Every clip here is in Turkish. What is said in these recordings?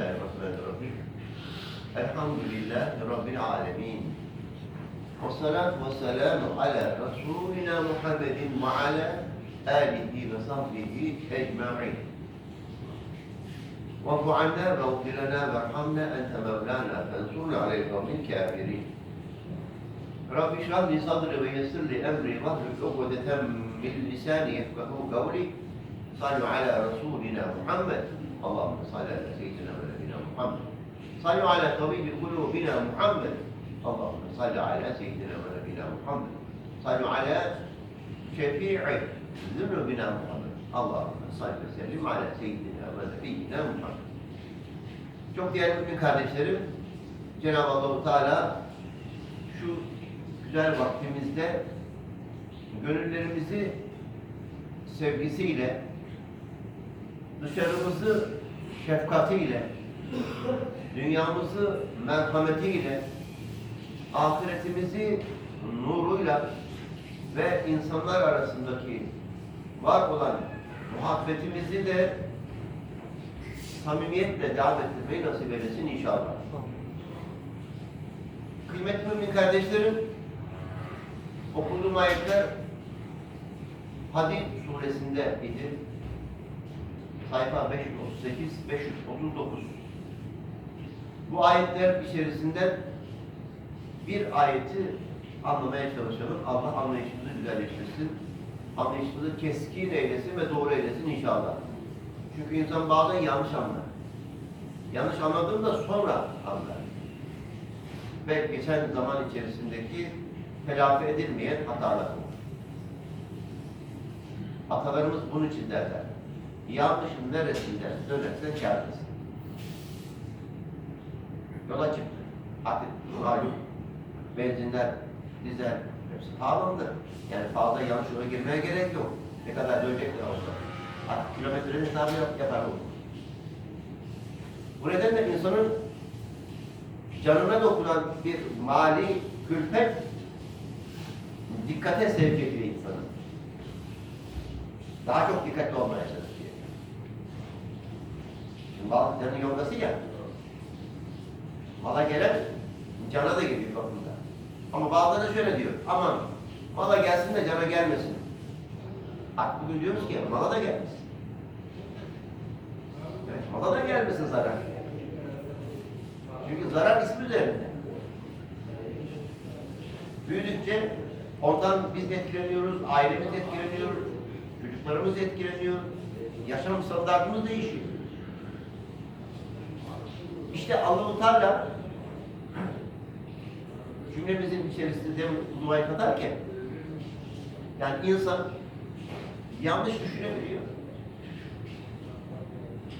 الله الرحمن الرحيم. الحمد لله رب العالمين. والصلاة والسلام على رسولنا محمد وعلى آله وصحبه أجمعين. وفعلنا عنا واغفر لنا وارحمنا أنت مولانا فانصرنا على القوم الكافرين. رب اشرح لي صدري ويسر لي أمري واهلك عقدة من لساني يفقهوا قولي. صلوا على رسولنا محمد. اللهم صل على Muhammed. Sallu ala tabibi kulubina Muhammed. Allahümme salli ala seyyidina ve nebina Muhammed. Sallu ala şefi'i zunubina Muhammed. Allahümme salli ve sellim ala seyyidina ve nebina Muhammed. Çok değerli bütün kardeşlerim, Cenab-ı Allahu Teala şu güzel vaktimizde gönüllerimizi sevgisiyle, dışarımızı şefkatiyle, dünyamızı merhametiyle, ahiretimizi nuruyla ve insanlar arasındaki var olan muhabbetimizi de samimiyetle davet etmeyi nasip eylesin inşallah. Kıymetli mümin kardeşlerim, okuduğum ayetler Hadid suresinde idi. Sayfa 538, 539. Bu ayetler içerisinden bir ayeti anlamaya çalışalım. Allah anlayışımızı güzelleştirsin. Anlayışımızı keskin eylesin ve doğru eylesin inşallah. Çünkü insan bazen yanlış anlar. Yanlış anladığında sonra anlar. Ve geçen zaman içerisindeki telafi edilmeyen hatalar. Atalarımız bunun için derler. Yanlışın neresinden dönersen kârdasın. Yola çıktı. Artık malum benzinler, dizel hepsi pahalandı. Yani fazla yanlış yola girmeye gerek yok. Ne kadar dönecekler olsa. Artık kilometre hesabı yap, yapar olur. Bu nedenle insanın canına dokunan bir mali külfet dikkate sevk ediyor insanı. Daha çok dikkatli olmaya çalışıyor. Şimdi mal canın yolgası ya. Mala gelen cana da geliyor toplumda. Ama bazıları şöyle diyor. Aman mala gelsin de cana gelmesin. Artık bugün diyoruz ki mala da gelmesin. Evet, mala da gelmesin zarar. Çünkü zarar ismi üzerinde. Büyüdükçe ondan biz etkileniyoruz, ailemiz etkileniyor, çocuklarımız etkileniyor, yaşam standartımız değişiyor. İşte Allah-u Teala cümlemizin içerisinde bu duayı katarken yani insan yanlış düşünebiliyor.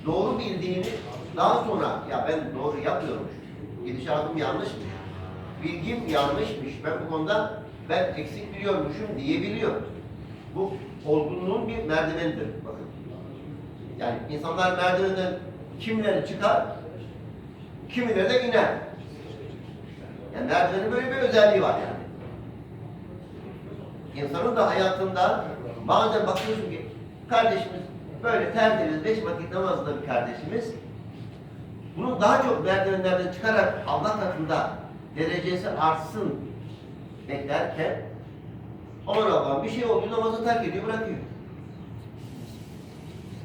Doğru bildiğini daha sonra ya ben doğru yapmıyormuş. Gidişatım yanlışmış. Bilgim yanlışmış. Ben bu konuda ben eksik biliyormuşum diyebiliyor. Bu olgunluğun bir merdivenidir. Bakın. Yani insanlar merdivenden kimileri çıkar, kimileri de iner. Yani merdivenin böyle bir özelliği var yani. İnsanın da hayatında bazen bakıyorsun ki kardeşimiz böyle tertemiz beş vakit namazında bir kardeşimiz bunu daha çok merdivenlerden çıkarak Allah katında derecesi artsın beklerken aman Allah'ım bir şey oluyor namazı terk ediyor bırakıyor.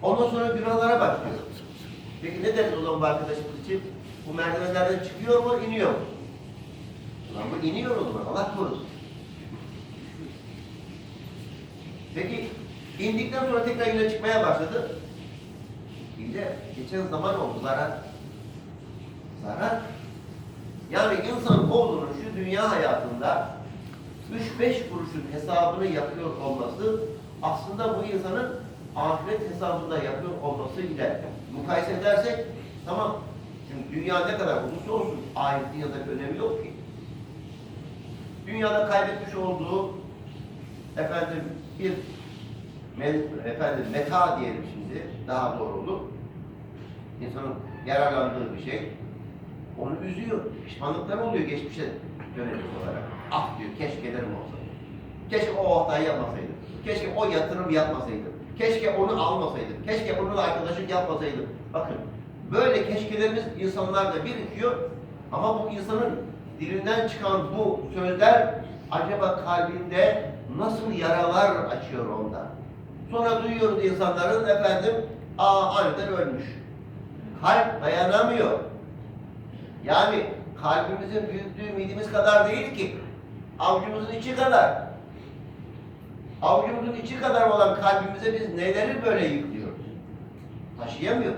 Ondan sonra günahlara başlıyor. Peki ne deriz o zaman bu arkadaşımız için? Bu merdivenlerden çıkıyor mu, iniyor mu? Ulan bu iniyor o Allah korusun. Peki indikten sonra tekrar yine çıkmaya başladı. Bir de geçen zaman oldu zarar. Zarar. Yani insan oğlunun şu dünya hayatında 3-5 kuruşun hesabını yapıyor olması aslında bu insanın ahiret hesabında yapıyor olması ile mukayese edersek tamam. Çünkü dünya ne kadar olursa olsun ahiretin yanında bir önemi yok ki. Dünyada kaybetmiş olduğu efendim bir efendim meta diyelim şimdi daha doğru olur. İnsanın yararlandığı bir şey. Onu üzüyor. Pişmanlıklar oluyor geçmişe dönelik olarak. Ah diyor keşkelerim olsa. Keşke o hatayı yapmasaydım. Keşke o yatırım yapmasaydım. Keşke onu almasaydım. Keşke onunla arkadaşlık yapmasaydım. Bakın Böyle keşkelerimiz insanlarda birikiyor. Ama bu insanın dilinden çıkan bu sözler acaba kalbinde nasıl yaralar açıyor onda? Sonra duyuyoruz insanların efendim aa aniden ölmüş. Kalp dayanamıyor. Yani kalbimizin büyüklüğü midemiz kadar değil ki. Avucumuzun içi kadar. Avucumuzun içi kadar olan kalbimize biz neleri böyle yüklüyoruz? Taşıyamıyor.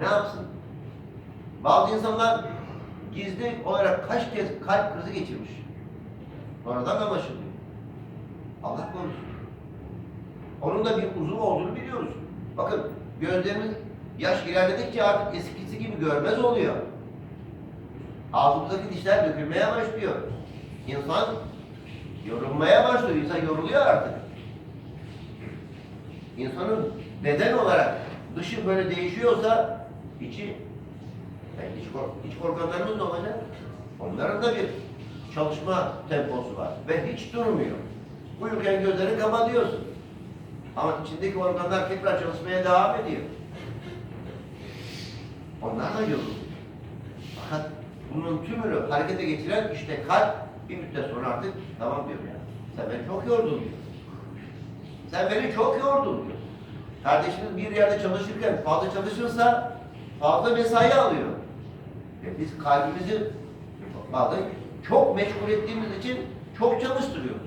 Ne yapsın? Bazı insanlar gizli olarak kaç kez kalp krizi geçirmiş. Sonradan anlaşılıyor. Allah korusun. Onun da bir uzuv olduğunu biliyoruz. Bakın gözlerimiz yaş ilerledikçe artık eskisi gibi görmez oluyor. Ağzımızdaki dişler dökülmeye başlıyor. İnsan yorulmaya başlıyor. İnsan yoruluyor artık. İnsanın beden olarak dışı böyle değişiyorsa içi yani iç, kork iç organlarımız ne olacak? Onların da bir çalışma temposu var ve hiç durmuyor. Uyurken gözlerini kapatıyorsun. Ama içindeki organlar tekrar çalışmaya devam ediyor. Onlar da yoruluyor. Fakat bunun tümünü harekete geçiren işte kalp bir müddet sonra artık tamam diyor ya. Sen beni çok yordun diyor. Sen beni çok yordun diyor. Kardeşiniz bir yerde çalışırken fazla çalışırsa fazla mesai alıyor. E biz kalbimizi bazen çok meşgul ettiğimiz için çok çalıştırıyoruz.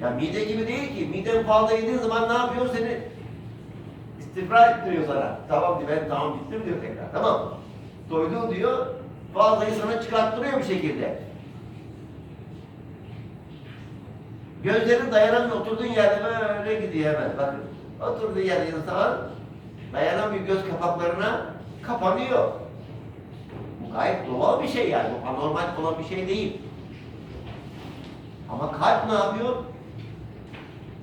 Ya mide gibi değil ki. Miden fazla yediğin zaman ne yapıyor? Seni istifra ettiriyor sana. Tamam diyor ben tamam bittim diyor tekrar. Tamam. Doydu diyor. Fazlayı sana çıkarttırıyor bir şekilde. Gözlerin dayanamıyor. Oturduğun yerde böyle gidiyor hemen. Bakın. Oturduğu yerde insan dayanamıyor göz kapaklarına kapanıyor. Bu gayet doğal bir şey yani. Bu anormal olan bir şey değil. Ama kalp ne yapıyor?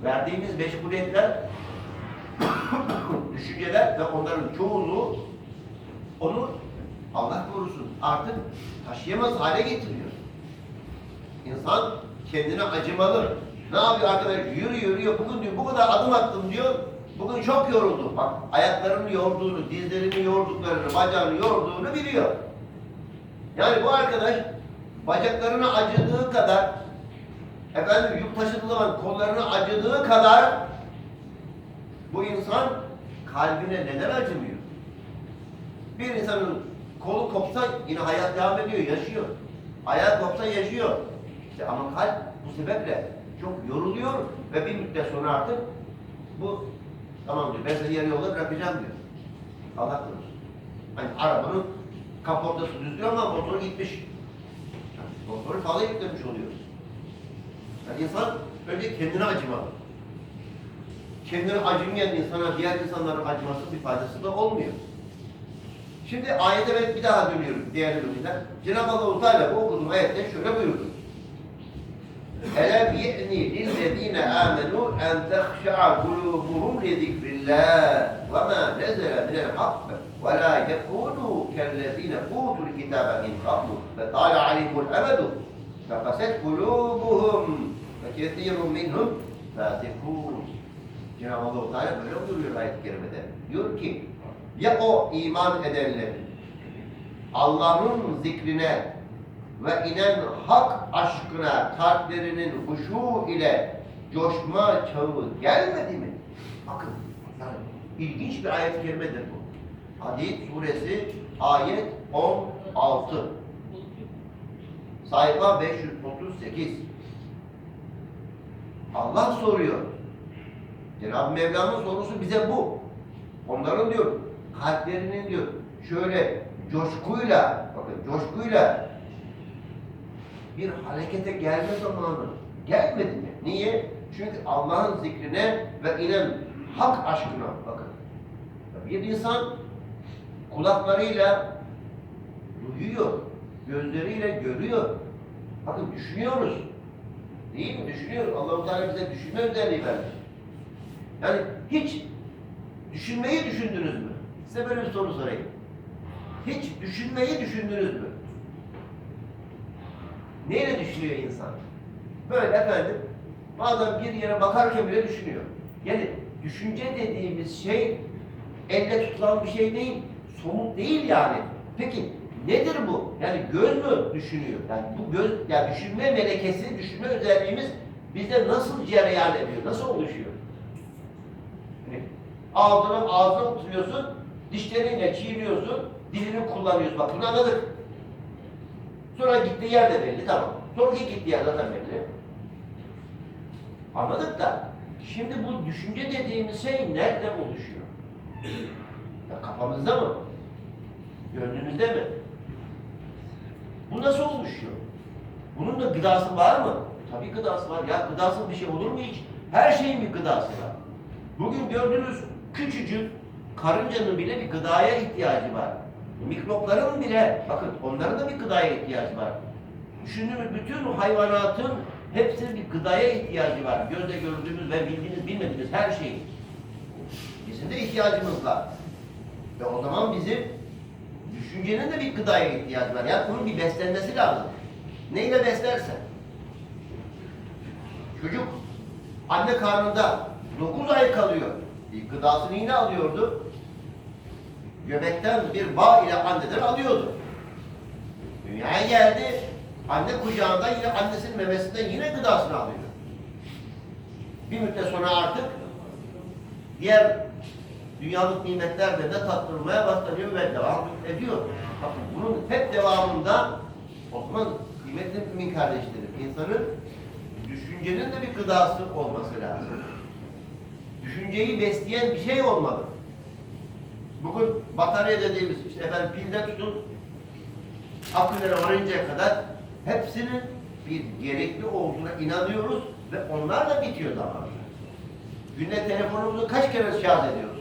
Verdiğimiz meşguliyetler, düşünceler ve onların çoğunluğu onu Allah korusun artık taşıyamaz hale getiriyor. İnsan kendine acımalı. Ne yapıyor arkadaş? Yürü yürüyor. Bugün diyor bu kadar adım attım diyor. Bugün çok yoruldum. Bak ayaklarını yorduğunu, dizlerini yorduklarını, bacağını yorduğunu biliyor. Yani bu arkadaş bacaklarına acıdığı kadar efendim yük taşıdığı zaman kollarına acıdığı kadar bu insan kalbine neden acımıyor? Bir insanın kolu kopsa yine hayat devam ediyor, yaşıyor. Ayağı kopsa yaşıyor. İşte ama kalp bu sebeple çok yoruluyor ve bir müddet sonra artık bu tamam diyor ben seni yarı yolda bırakacağım diyor. Allah korusun. Hani arabanın kaportası düzgün ama motoru gitmiş. Motoru fazla yüklemiş oluyoruz. Yani insan önce kendine acımalı. Kendine acımayan insana diğer insanların acıması bir faydası da olmuyor. Şimdi ayete ben bir daha dönüyorum değerli müminler. Cenab-ı Allah Teala bu okuduğum ayette şöyle buyurdu. Elem ye'ni lillezine amenu en tehşa'a kulubuhum li zikrillah. Ve ma nezele minel hak ve la yekunu kellezine utul kitabe min qablu ve tala aleyhul emedu. Fekaset kulubuhum. Ve kethirun minhum. Fasikun. Cenab-ı Allah Teala böyle buyuruyor ayet-i kerimede. Diyor ki ya o iman edenler Allah'ın zikrine ve inen hak aşkına kalplerinin huşu ile coşma çağı gelmedi mi? Bakın yani ilginç bir ayet-i kerimedir bu. Hadid suresi ayet 16 sayfa 538 Allah soruyor. Cenab-ı Mevla'nın sorusu bize bu. Onların diyor kalplerinin diyor şöyle coşkuyla bakın coşkuyla bir harekete gelme zamanı gelmedi mi? Niye? Çünkü Allah'ın zikrine ve inen hak aşkına bakın. Bir insan kulaklarıyla duyuyor, gözleriyle görüyor. Bakın düşünüyoruz. Değil mi? Düşünüyoruz. Allah-u Teala bize düşünme özelliği vermiş. Yani hiç düşünmeyi düşündünüz mü? Size böyle bir soru sorayım. Hiç düşünmeyi düşündünüz mü? Neyle düşünüyor insan? Böyle efendim, bazen bir yere bakarken bile düşünüyor. Yani düşünce dediğimiz şey elle tutulan bir şey değil, somut değil yani. Peki nedir bu? Yani göz mü düşünüyor? Yani bu göz, yani düşünme melekesi, düşünme özelliğimiz bizde nasıl cereyan ediyor? Nasıl oluşuyor? Yani ağzına ağzına oturuyorsun, dişlerinle çiğniyorsun, dilini kullanıyorsun. Bak bunu anladık. Sonra gittiği yer de belli, tamam. Sonraki gittiği yer zaten belli. Anladık da, şimdi bu düşünce dediğimiz şey nerede oluşuyor? Ya kafamızda mı? Gönlümüzde mi? Bu nasıl oluşuyor? Bunun da gıdası var mı? Tabii gıdası var. Ya gıdasız bir şey olur mu hiç? Her şeyin bir gıdası var. Bugün gördüğünüz küçücük karıncanın bile bir gıdaya ihtiyacı var. Mikropların bile, bakın onların da bir gıdaya ihtiyacı var. Düşündüğümüz bütün hayvanatın hepsinin bir gıdaya ihtiyacı var. Gözle gördüğümüz ve bildiğiniz, bilmediğiniz her şeyin. Bizim de ihtiyacımız var. Ve o zaman bizim düşüncenin de bir gıdaya ihtiyacı var. Yani bunun bir beslenmesi lazım. Neyle beslersen. Çocuk anne karnında 9 ay kalıyor. Bir gıdasını yine alıyordu. Göbekten bir bağ ile anneden alıyordu. Dünyaya geldi. Anne kucağında yine annesinin memesinden yine gıdasını alıyor. Bir müddet sonra artık diğer dünyalık nimetlerle de tattırmaya başlanıyor ve devam ediyor. Bakın bunun hep devamında o zaman kıymetli mümin kardeşlerim, insanın düşüncenin de bir gıdası olması lazım. Düşünceyi besleyen bir şey olmalı. Bugün batarya dediğimiz işte efendim pilde tutun akülere varıncaya kadar hepsinin bir gerekli olduğuna inanıyoruz ve onlarla bitiyor zamanla. Günde telefonumuzu kaç kere şarj ediyoruz?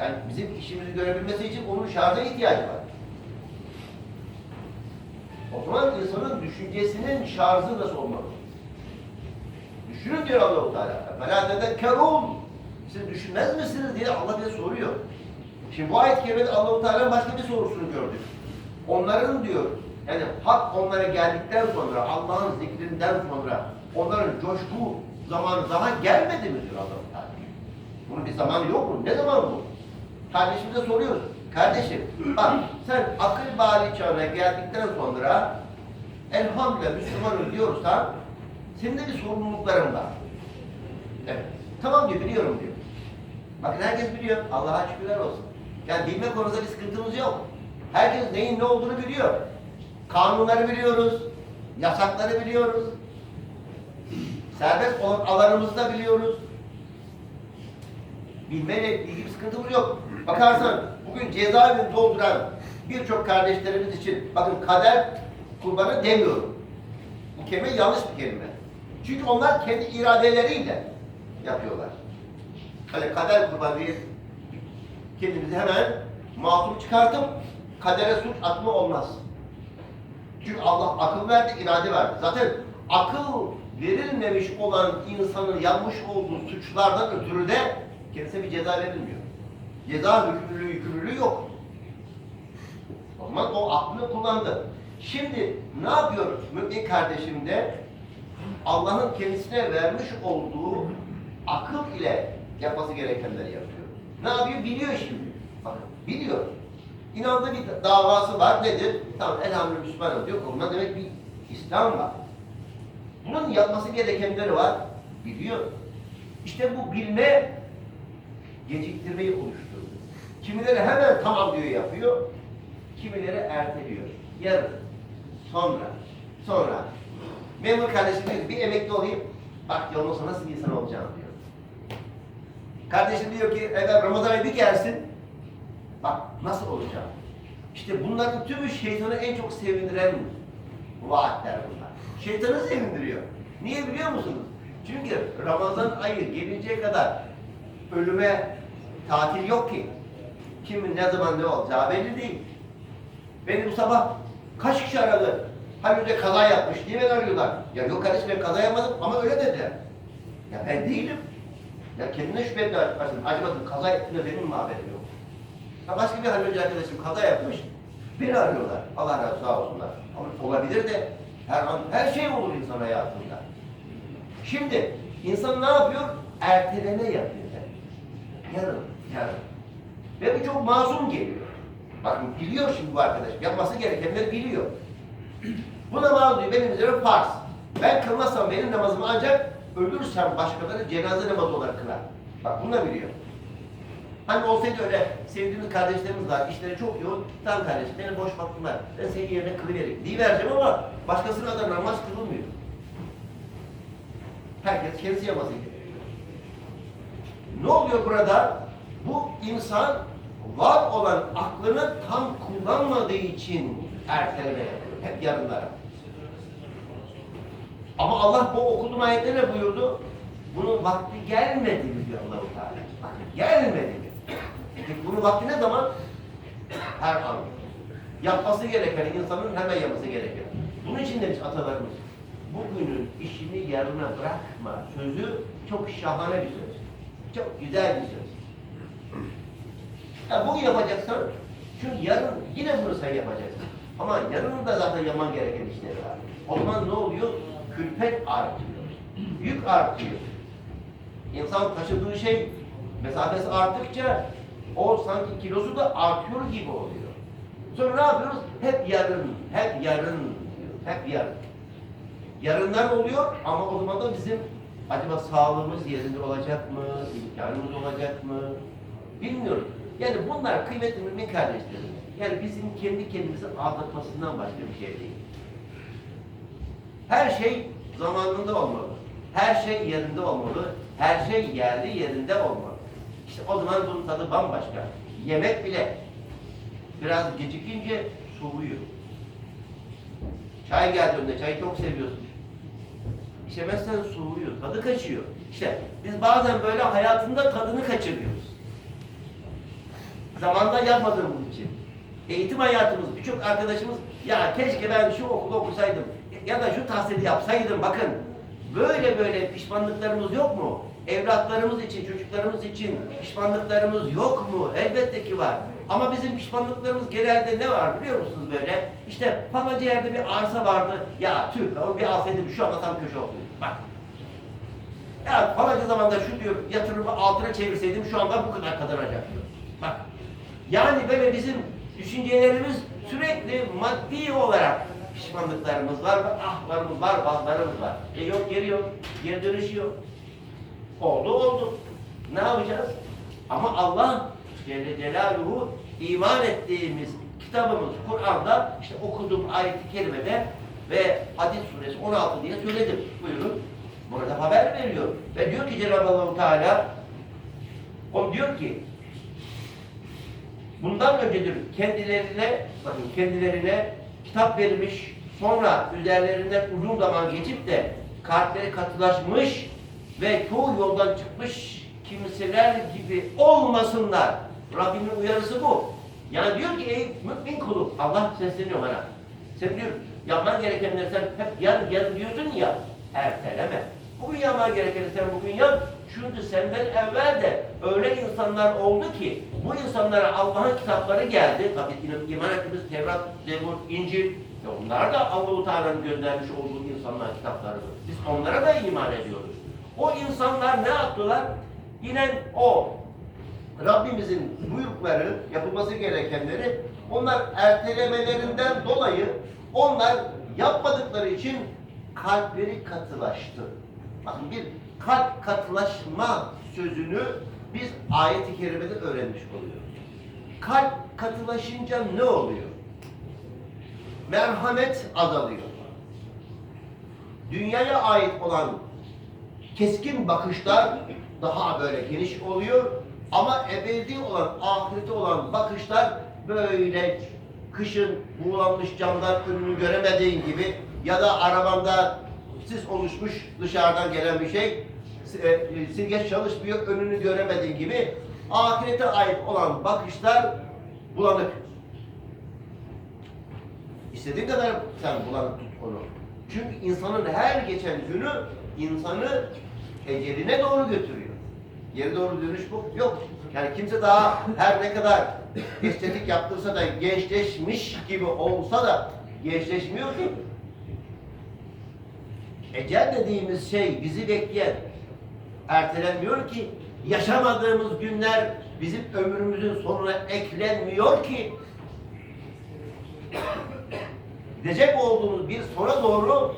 Yani bizim işimizi görebilmesi için onun şarja ihtiyacı var. O zaman insanın düşüncesinin şarjı nasıl olmalı? Düşünün diyor Allah-u Teala. فَلَا تَذَكَّرُونَ siz düşünmez misiniz diye Allah bize soruyor. Şimdi bu ayet-i kerimede Allah-u Teala'nın başka bir sorusunu gördük. Onların diyor, yani hak onlara geldikten sonra, Allah'ın zikrinden sonra, onların coşku zamanı daha gelmedi mi diyor Allah-u Teala. Bunun bir zamanı yok mu? Ne zaman bu? Kardeşimize soruyoruz. Kardeşim, bak sen akıl bali çağına geldikten sonra elhamdülillah Müslümanım diyorsan senin de bir sorumlulukların var. Evet. Tamam diyor, biliyorum diyor. Bakın herkes biliyor. Allah'a şükürler olsun. Yani bilme konusunda bir sıkıntımız yok. Herkes neyin ne olduğunu biliyor. Kanunları biliyoruz. Yasakları biliyoruz. Serbest alanımızı da biliyoruz. Bilmeyle ilgili bir sıkıntımız yok. Bakarsan bugün cezaevini dolduran birçok kardeşlerimiz için bakın kader kurbanı demiyorum. Bu kelime yanlış bir kelime. Çünkü onlar kendi iradeleriyle yapıyorlar. Hani kader kurbanı diye kendimizi hemen masum çıkartıp kadere suç atma olmaz. Çünkü Allah akıl verdi, irade verdi. Zaten akıl verilmemiş olan insanın yapmış olduğu suçlardan ötürü de kendisine bir ceza verilmiyor. Ceza hükümlülüğü, yükümlülüğü yok. O zaman o aklını kullandı. Şimdi ne yapıyor mümin kardeşim de Allah'ın kendisine vermiş olduğu akıl ile yapması gerekenleri yapıyor. Ne yapıyor? Biliyor şimdi. Bakın biliyor. İnandığı bir davası var. Nedir? Tamam elhamdülillah Müslümanım diyor. Ondan demek bir İslam var. Bunun yapması gerekenleri var. Biliyor. İşte bu bilme geciktirmeyi oluşturdu. Kimileri hemen tamam diyor yapıyor. Kimileri erteliyor. Yarın. Sonra. Sonra. Memur kardeşim bir emekli olayım. Bak yolun nasıl bir insan olacağım diyor. Kardeşim diyor ki evet Ramazan ayı bir gelsin. Bak nasıl olacağım. İşte bunların tümü şeytanı en çok sevindiren vaatler bunlar. Şeytanı sevindiriyor. Niye biliyor musunuz? Çünkü Ramazan ayı gelinceye kadar ölüme tatil yok ki. Kimin ne zaman ne olacağı belli değil. Beni bu sabah kaç kişi aradı? Hani önce kaza yapmış diye beni arıyorlar. Ya yok kardeşim ben kaza yapmadım ama öyle dediler. Ya ben değilim. Ya kendine şüphe etmeye başladım. Acaba kaza ettiğinde benim mi haberim yok? Ya başka bir halleci arkadaşım kaza yapmış. Beni arıyorlar. Allah razı sağ olsunlar. Ama olabilir de her an her şey olur insan hayatında. Şimdi insan ne yapıyor? Erteleme yapıyor. Yarın. yarın. Ve bu çok masum geliyor. Bakın biliyor şimdi bu arkadaş. Yapması gerekenleri biliyor. Bu namaz diyor benim üzerime farz. Ben kılmazsam benim namazımı ancak ölürsem başkaları cenaze namazı olarak kılar. Bak bunu da biliyor. Hani olsaydı öyle sevdiğimiz kardeşlerimiz var, işleri çok yoğun, tamam kardeşim benim boş vaktim var, ben senin yerine kılıvereyim vereceğim ama başkasına da namaz kılınmıyor. Herkes kendisi yapması. Ne oluyor burada? Bu insan var olan aklını tam kullanmadığı için erteleme yapıyor. Hep yarınlara. Ama Allah bu okuduğum ayette ne buyurdu? Bunun vakti gelmedi mi diyor Allah-u Teala. Gelmedi mi? Peki bunun vakti ne zaman? Her an. Yapması gereken insanın hemen yapması gereken. Bunun için demiş atalarımız. Bugünün işini yarına bırakma sözü çok şahane bir söz. Çok güzel bir söz. Ya bugün yapacaksan, çünkü yarın yine bunu sen yapacaksın. Ama yarın da zaten yapman gereken işleri var. O zaman ne oluyor? Külfet artıyor. Yük artıyor. İnsan taşıdığı şey mesafesi arttıkça o sanki kilosu da artıyor gibi oluyor. Sonra ne yapıyoruz? Hep yarın, hep yarın diyor. Hep yarın. Yarınlar oluyor ama o zaman da bizim acaba sağlığımız yerinde olacak mı? imkanımız olacak mı? Bilmiyorum. Yani bunlar kıymetli mümin kardeşlerim. Yani bizim kendi kendimizi aldatmasından başka bir şey değil. Her şey zamanında olmalı. Her şey yerinde olmalı. Her şey yerli yerinde olmalı. İşte o zaman bunun tadı bambaşka. Yemek bile biraz gecikince soğuyor. Çay geldiğinde çayı çok seviyorsun. İçemezsen soğuyor, tadı kaçıyor. İşte biz bazen böyle hayatında tadını kaçırıyoruz. Zamanda yapmadığımız için. Eğitim hayatımız, birçok arkadaşımız ya keşke ben şu okulu okusaydım ya da şu tahsili yapsaydım bakın. Böyle böyle pişmanlıklarımız yok mu? Evlatlarımız için, çocuklarımız için pişmanlıklarımız yok mu? Elbette ki var. Ama bizim pişmanlıklarımız genelde ne var biliyor musunuz böyle? İşte falanca yerde bir arsa vardı. Ya tüh o bir alsaydım şu anda tam köşe oldu. Bak. Ya falanca zamanda şu diyor yatırımı altına çevirseydim şu anda bu kadar kazanacaktı. Bak. Yani böyle bizim düşüncelerimiz sürekli maddi olarak pişmanlıklarımız var, ahlarımız var, bazılarımız var. E yok geri yok, geri dönüşü yok. Oldu oldu. Ne yapacağız? Ama Allah Celle Celaluhu iman ettiğimiz kitabımız Kur'an'da işte okuduğum ayet-i kerimede ve Hadis suresi 16 diye söyledim. Buyurun. Burada haber veriyor. Ve diyor ki Cenab-ı Allahu Teala o diyor ki bundan öncedir kendilerine bakın kendilerine kitap verilmiş sonra üzerlerinden uzun zaman geçip de kalpleri katılaşmış ve çoğu yoldan çıkmış kimseler gibi olmasınlar. Rabbimin uyarısı bu. Yani diyor ki ey mümin kulum Allah sesleniyor bana. Sen diyor yapman gerekenleri sen hep yarın yarın diyorsun ya erteleme. Bugün yapman gerekeni sen bugün yap. Çünkü senden evvel de öyle insanlar oldu ki bu insanlara Allah'ın kitapları geldi. Tabii iman- ettiğimiz Tevrat, Zebur, İncil ve onlar da Allah-u Teala'nın göndermiş olduğu insanlar kitapları. Biz onlara da iman ediyoruz. O insanlar ne yaptılar? Yine o Rabbimizin buyrukları, yapılması gerekenleri onlar ertelemelerinden dolayı onlar yapmadıkları için kalpleri katılaştı. Bakın bir kalp katılaşma sözünü biz ayet-i kerimede öğrenmiş oluyoruz. Kalp katılaşınca ne oluyor? Merhamet azalıyor. Dünyaya ait olan keskin bakışlar daha böyle geniş oluyor. Ama ebedi olan, ahirete olan bakışlar böyle kışın buğulanmış camdan önünü göremediğin gibi ya da arabanda sis oluşmuş dışarıdan gelen bir şey e, silgeç çalışmıyor önünü göremediğin gibi ahirete ait olan bakışlar bulanık. İstediğin kadar sen bulanık tut onu. Çünkü insanın her geçen günü insanı eceline doğru götürüyor. Geri doğru dönüş bu yok. Yani kimse daha her ne kadar estetik yaptırsa da gençleşmiş gibi olsa da gençleşmiyor ki. Ecel dediğimiz şey bizi bekleyen ertelenmiyor ki yaşamadığımız günler bizim ömrümüzün sonuna eklenmiyor ki. Gidecek olduğumuz bir sona doğru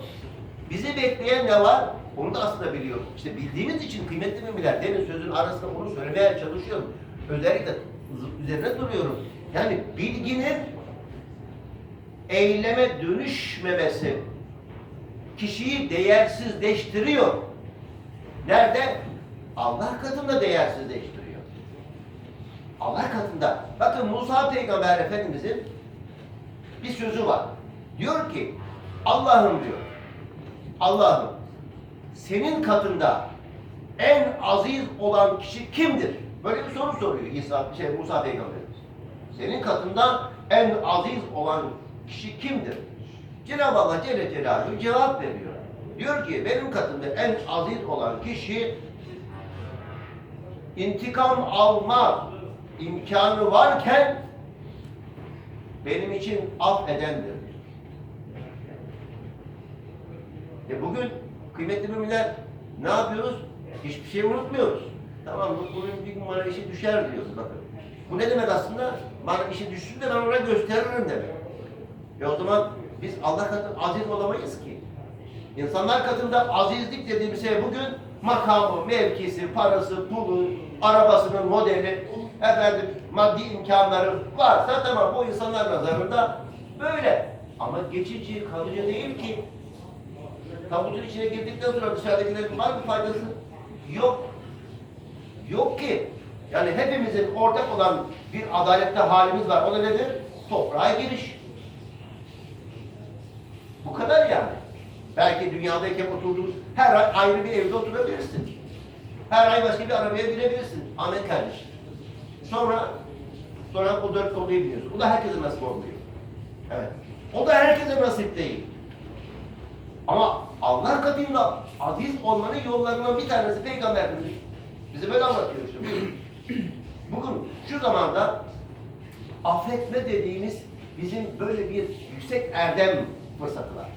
bizi bekleyen ne var? Onu da aslında biliyoruz. İşte bildiğimiz için kıymetli müminler, demin sözün arasında onu söylemeye çalışıyorum. Özellikle üzerine duruyorum. Yani bilginin eyleme dönüşmemesi kişiyi değersizleştiriyor. Nerede? Allah katında değersizleştiriyor. Allah katında. Bakın Musa Peygamber Efendimizin bir sözü var. Diyor ki Allah'ım diyor. Allah'ım senin katında en aziz olan kişi kimdir? Böyle bir soru soruyor İsa, şey, Musa Peygamberimiz. Senin katında en aziz olan kişi kimdir? Cenab-ı Allah Celle Celaluhu cevap veriyor. Diyor ki benim katımda en aziz olan kişi intikam alma imkanı varken benim için affedendir. E bugün kıymetli müminler ne yapıyoruz? Hiçbir şey unutmuyoruz. Tamam bu- bunun bir gün bana işi düşer diyoruz bakın. Bu ne demek aslında? Bana işi düşsün de ben ona gösteririm demek. E o zaman biz Allah katında aziz olamayız ki. İnsanlar katında azizlik dediğimiz şey bugün makamı, mevkisi, parası, pulu, arabasının modeli, efendim maddi imkanları varsa tamam bu insanlar nazarında böyle. Ama geçici, kalıcı değil ki. Tabutun içine girdikten sonra dışarıdakilerin var mı faydası? Yok. Yok ki. Yani hepimizin ortak olan bir adalette halimiz var. O da nedir? Toprağa giriş. Bu kadar yani. Belki dünyadayken oturduğun her ay ayrı bir evde oturabilirsin. Her ay başka bir arabaya binebilirsin. Ahmet kardeşim. Sonra sonra o dört konuyu biliyorsun. O da herkese nasip olmuyor. Evet. O da herkese nasip değil. Ama Allah katında aziz olmanın yollarından bir tanesi Peygamberimiz bize böyle anlatıyor işte. Bugün şu zamanda affetme dediğimiz bizim böyle bir yüksek erdem fırsatı var.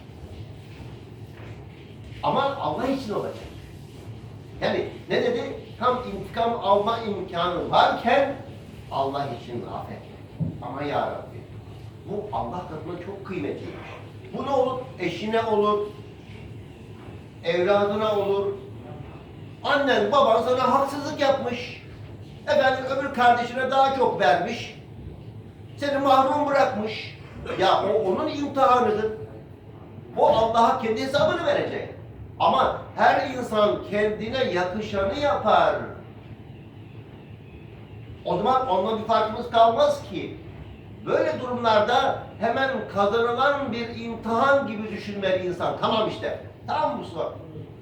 Ama Allah için olacak. Yani ne dedi? Tam intikam alma imkanı varken Allah için affet. Ama ya Rabbi bu Allah katında çok kıymetliymiş. Bu ne olur? Eşine olur, evladına olur. Annen, baban sana haksızlık yapmış. Efendim öbür kardeşine daha çok vermiş. Seni mahrum bırakmış. Ya o onun imtihanıdır. O Allah'a kendi hesabını verecek. Ama her insan kendine yakışanı yapar. O zaman onunla bir farkımız kalmaz ki. Böyle durumlarda hemen kazanılan bir imtihan gibi düşünmeli insan. Tamam işte. Tamam Mustafa.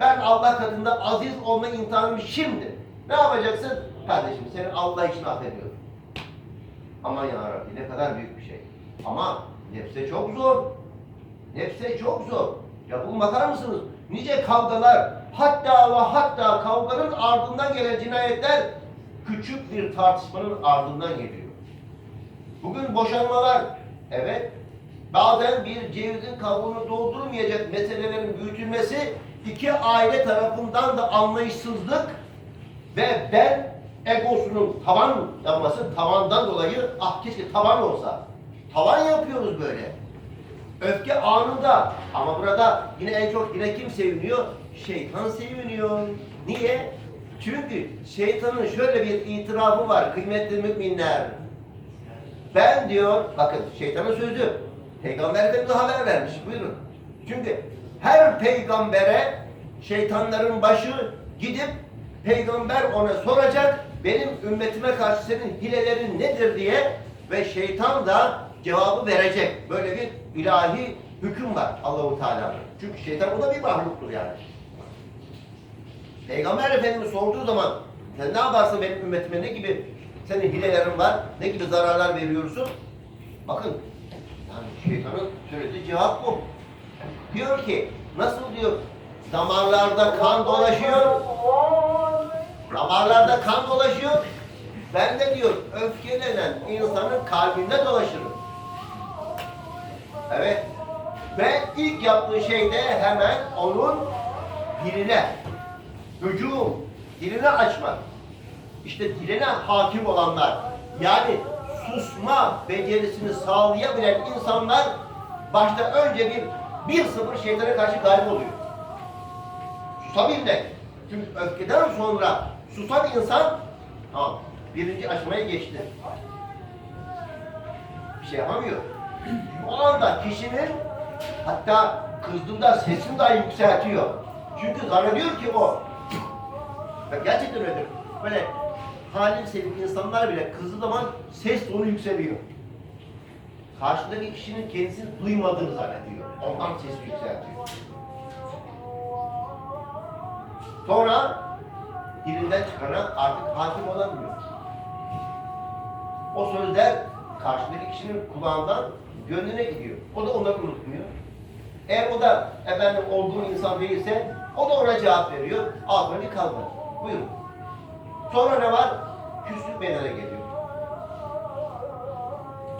Ben Allah katında aziz olma imtihanım şimdi. Ne yapacaksın? Kardeşim seni Allah için affediyorum. Aman ya Rabbi ne kadar büyük bir şey. Ama nefse çok zor. Nefse çok zor. Ya bugün bakar mısınız? Nice kavgalar, hatta ve hatta kavganın ardından gelen cinayetler küçük bir tartışmanın ardından geliyor. Bugün boşanmalar, evet, bazen bir cevizin kabuğunu doldurmayacak meselelerin büyütülmesi iki aile tarafından da anlayışsızlık ve ben egosunun tavan yapması tavandan dolayı ah keşke tavan olsa. Tavan yapıyoruz böyle. Öfke anında ama burada yine en çok yine kim seviniyor? Şeytan seviniyor. Niye? Çünkü şeytanın şöyle bir itirafı var kıymetli müminler. Ben diyor, bakın şeytanın sözü, Peygamber Efendimiz haber vermiş, buyurun. Çünkü her peygambere şeytanların başı gidip peygamber ona soracak, benim ümmetime karşı senin hilelerin nedir diye ve şeytan da cevabı verecek. Böyle bir ilahi hüküm var Allahu Teala'nın. Çünkü şeytan o da bir mahluktur yani. Peygamber Efendimiz sorduğu zaman sen ne yaparsın benim ümmetime ne gibi senin hilelerin var, ne gibi zararlar veriyorsun? Bakın yani şeytanın söylediği cevap bu. Diyor ki nasıl diyor damarlarda kan dolaşıyor damarlarda kan dolaşıyor ben de diyor öfkelenen insanın kalbinde dolaşırım. Evet. Ve ilk yaptığı şey de hemen onun diline hücum, dilini açmak. işte diline hakim olanlar, yani susma becerisini sağlayabilen insanlar başta önce bir bir sıfır şeytana karşı galip oluyor. Susabilmek. Çünkü öfkeden sonra susan insan tamam, birinci aşamaya geçti. Bir şey yapamıyor. O anda kişinin hatta kızdığında sesini dahi yükseltiyor. Çünkü zannediyor ki o Bak gerçekten öyledir. Böyle halim sevdiği insanlar bile kızdığı zaman ses tonu yükseliyor. Karşıdaki kişinin kendisini duymadığını zannediyor. Ondan sesi yükseltiyor. Sonra dilinden çıkana artık hakim olamıyor. O sözler karşıdaki kişinin kulağından gönlüne gidiyor. O da onları unutmuyor. Eğer o da efendim olgun insan değilse o da ona cevap veriyor. Bir kalmaz. Buyurun. Sonra ne var? Küslük meydana geliyor.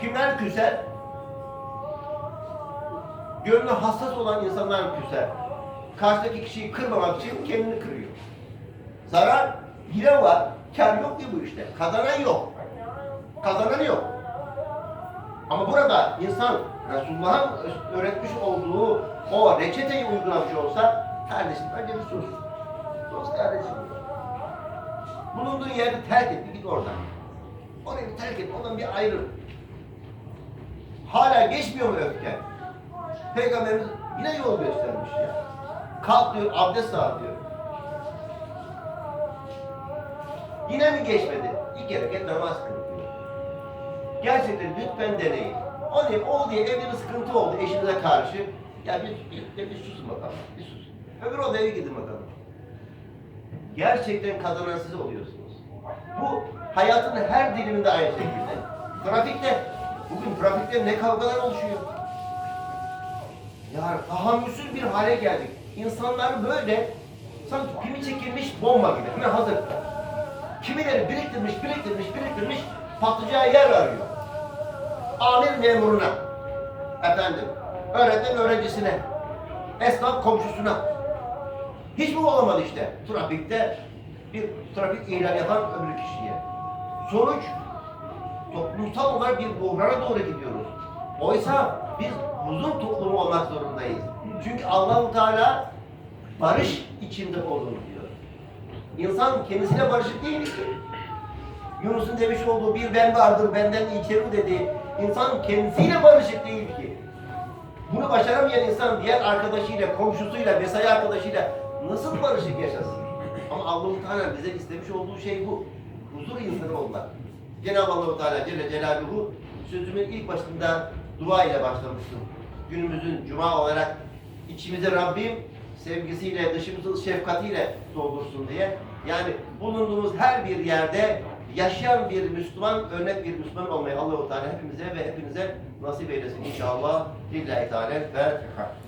Kimler küser? Gönlü hassas olan insanlar küser. Karşıdaki kişiyi kırmamak için kendini kırıyor. Zarar yine var. Kar yok ki bu işte. Kazanan yok. Kazanan yok. Ama burada insan Resulullah'ın öğretmiş olduğu o reçeteyi uygulamış olsa kardeşim önce bir sus. Sus kardeşim. Bulunduğun yeri terk et, git oradan. Orayı terk et, ondan bir ayrıl. Hala geçmiyor mu öfke? Peygamberimiz yine yol göstermiş ya. Kalk diyor, abdest al diyor. Yine mi geçmedi? İki hareket namaz kıl. Gerçekten lütfen deneyin. O ne, o diye evde bir sıkıntı oldu eşinize karşı. Ya bir, bir, bir susun bakalım, bir susun. Öbür odaya gidin bakalım. Gerçekten kazanan siz oluyorsunuz. Bu hayatın her diliminde aynı şekilde. Trafikte, bugün trafikte ne kavgalar oluşuyor. Ya tahammülsüz bir hale geldik. İnsanlar böyle sanki pimi çekilmiş bomba gibi. Hemen hazır. Kimileri biriktirmiş, biriktirmiş, biriktirmiş patlayacağı yer arıyor. Amir memuruna, efendim, öğretmen öğrencisine, esnaf komşusuna. Hiç mi olamadı işte trafikte bir trafik ihlal yapan öbür kişiye. Sonuç toplumsal olarak bir buhrana doğru gidiyoruz. Oysa biz huzur toplumu olmak zorundayız. Çünkü Allahu Teala barış içinde olun diyor. İnsan kendisiyle barışık değil ki. Yunus'un demiş olduğu bir ben vardır benden içeri dedi. İnsan kendisiyle barışık değil ki. Bunu başaramayan insan diğer arkadaşıyla, komşusuyla, mesai arkadaşıyla nasıl barışık yaşasın? Ama Allah-u Teala bize istemiş olduğu şey bu. Huzur insanı olmak. Cenab-ı Allah-u Teala Celle Celaluhu sözümün ilk başında dua ile başlamıştım. Günümüzün cuma olarak içimize Rabbim sevgisiyle, dışımızı şefkatiyle doldursun diye. Yani bulunduğumuz her bir yerde yaşayan bir Müslüman, örnek bir Müslüman olmayı Allah-u Teala hepimize ve hepinize nasip eylesin inşallah. Lillahi Teala Fatiha.